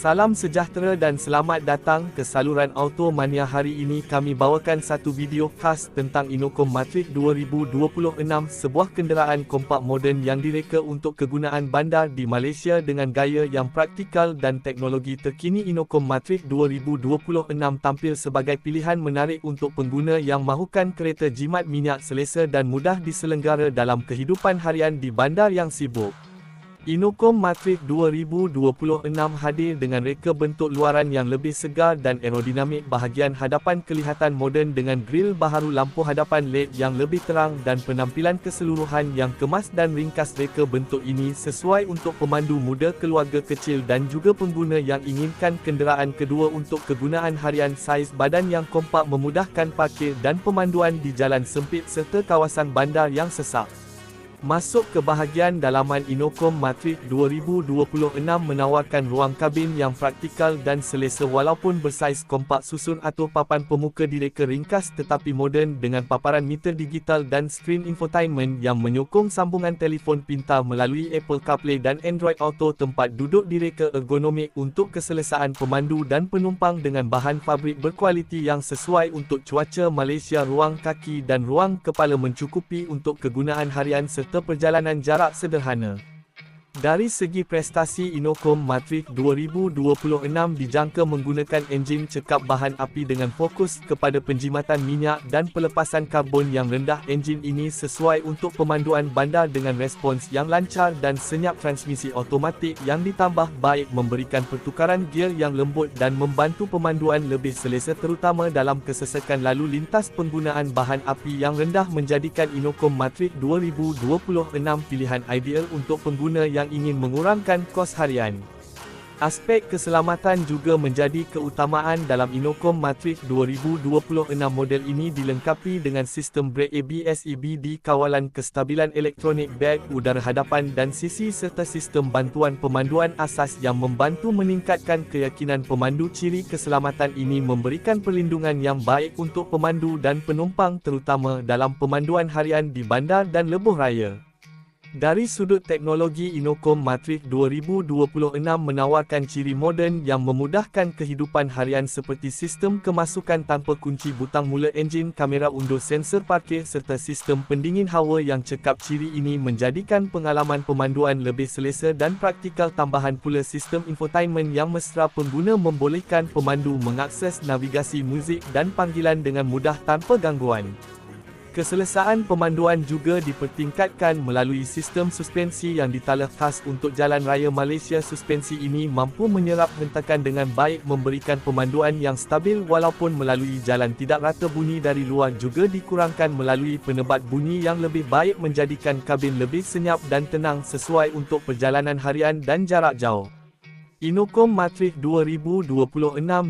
Salam sejahtera dan selamat datang ke saluran Auto Mania hari ini kami bawakan satu video khas tentang Inokom Matrix 2026 sebuah kenderaan kompak moden yang direka untuk kegunaan bandar di Malaysia dengan gaya yang praktikal dan teknologi terkini Inokom Matrix 2026 tampil sebagai pilihan menarik untuk pengguna yang mahukan kereta jimat minyak selesa dan mudah diselenggara dalam kehidupan harian di bandar yang sibuk. Inokom Matrix 2026 hadir dengan reka bentuk luaran yang lebih segar dan aerodinamik bahagian hadapan kelihatan moden dengan grill baharu lampu hadapan LED yang lebih terang dan penampilan keseluruhan yang kemas dan ringkas reka bentuk ini sesuai untuk pemandu muda keluarga kecil dan juga pengguna yang inginkan kenderaan kedua untuk kegunaan harian saiz badan yang kompak memudahkan parkir dan pemanduan di jalan sempit serta kawasan bandar yang sesak. Masuk ke bahagian dalaman Inokom Matrix 2026 menawarkan ruang kabin yang praktikal dan selesa walaupun bersaiz kompak susun atau papan pemuka direka ringkas tetapi moden dengan paparan meter digital dan skrin infotainment yang menyokong sambungan telefon pintar melalui Apple CarPlay dan Android Auto tempat duduk direka ergonomik untuk keselesaan pemandu dan penumpang dengan bahan fabrik berkualiti yang sesuai untuk cuaca Malaysia ruang kaki dan ruang kepala mencukupi untuk kegunaan harian serta serta perjalanan jarak sederhana. Dari segi prestasi Inokom Matrix 2026 dijangka menggunakan enjin cekap bahan api dengan fokus kepada penjimatan minyak dan pelepasan karbon yang rendah. Enjin ini sesuai untuk pemanduan bandar dengan respons yang lancar dan senyap transmisi automatik yang ditambah baik memberikan pertukaran gear yang lembut dan membantu pemanduan lebih selesa terutama dalam kesesakan lalu lintas penggunaan bahan api yang rendah menjadikan Inokom Matrix 2026 pilihan ideal untuk pengguna yang ingin mengurangkan kos harian. Aspek keselamatan juga menjadi keutamaan dalam Inokom Matrix 2026 model ini dilengkapi dengan sistem brake ABS EBD kawalan kestabilan elektronik beg udara hadapan dan sisi serta sistem bantuan pemanduan asas yang membantu meningkatkan keyakinan pemandu ciri keselamatan ini memberikan perlindungan yang baik untuk pemandu dan penumpang terutama dalam pemanduan harian di bandar dan lebuh raya. Dari sudut teknologi Inokom Matrix 2026 menawarkan ciri moden yang memudahkan kehidupan harian seperti sistem kemasukan tanpa kunci butang mula enjin kamera undur sensor parkir serta sistem pendingin hawa yang cekap ciri ini menjadikan pengalaman pemanduan lebih selesa dan praktikal tambahan pula sistem infotainment yang mesra pengguna membolehkan pemandu mengakses navigasi muzik dan panggilan dengan mudah tanpa gangguan. Keselesaan pemanduan juga dipertingkatkan melalui sistem suspensi yang ditalah khas untuk jalan raya Malaysia. Suspensi ini mampu menyerap hentakan dengan baik memberikan pemanduan yang stabil walaupun melalui jalan tidak rata bunyi dari luar juga dikurangkan melalui penebat bunyi yang lebih baik menjadikan kabin lebih senyap dan tenang sesuai untuk perjalanan harian dan jarak jauh. Inokom Matrix 2026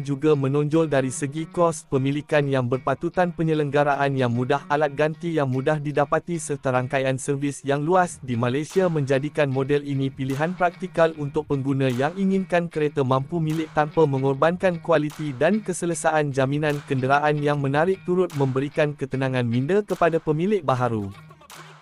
juga menonjol dari segi kos pemilikan yang berpatutan penyelenggaraan yang mudah alat ganti yang mudah didapati serta rangkaian servis yang luas di Malaysia menjadikan model ini pilihan praktikal untuk pengguna yang inginkan kereta mampu milik tanpa mengorbankan kualiti dan keselesaan jaminan kenderaan yang menarik turut memberikan ketenangan minda kepada pemilik baharu.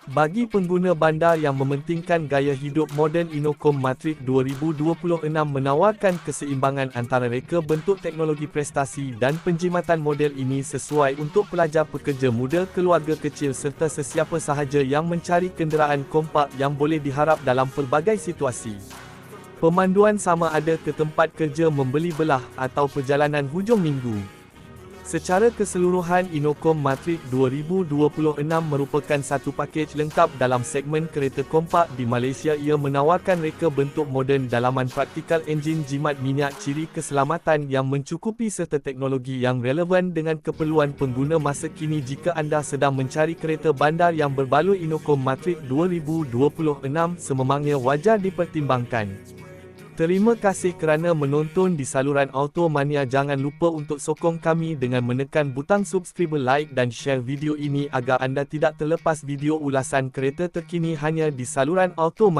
Bagi pengguna bandar yang mementingkan gaya hidup moden Inokom Matrix 2026 menawarkan keseimbangan antara reka bentuk teknologi prestasi dan penjimatan model ini sesuai untuk pelajar pekerja muda keluarga kecil serta sesiapa sahaja yang mencari kenderaan kompak yang boleh diharap dalam pelbagai situasi. Pemanduan sama ada ke tempat kerja membeli belah atau perjalanan hujung minggu. Secara keseluruhan Inokom Matrix 2026 merupakan satu pakej lengkap dalam segmen kereta kompak di Malaysia ia menawarkan reka bentuk moden dalaman praktikal enjin jimat minyak ciri keselamatan yang mencukupi serta teknologi yang relevan dengan keperluan pengguna masa kini jika anda sedang mencari kereta bandar yang berbaloi Inokom Matrix 2026 sememangnya wajar dipertimbangkan. Terima kasih kerana menonton di saluran Auto Mania. Jangan lupa untuk sokong kami dengan menekan butang subscribe, like dan share video ini agar anda tidak terlepas video ulasan kereta terkini hanya di saluran Auto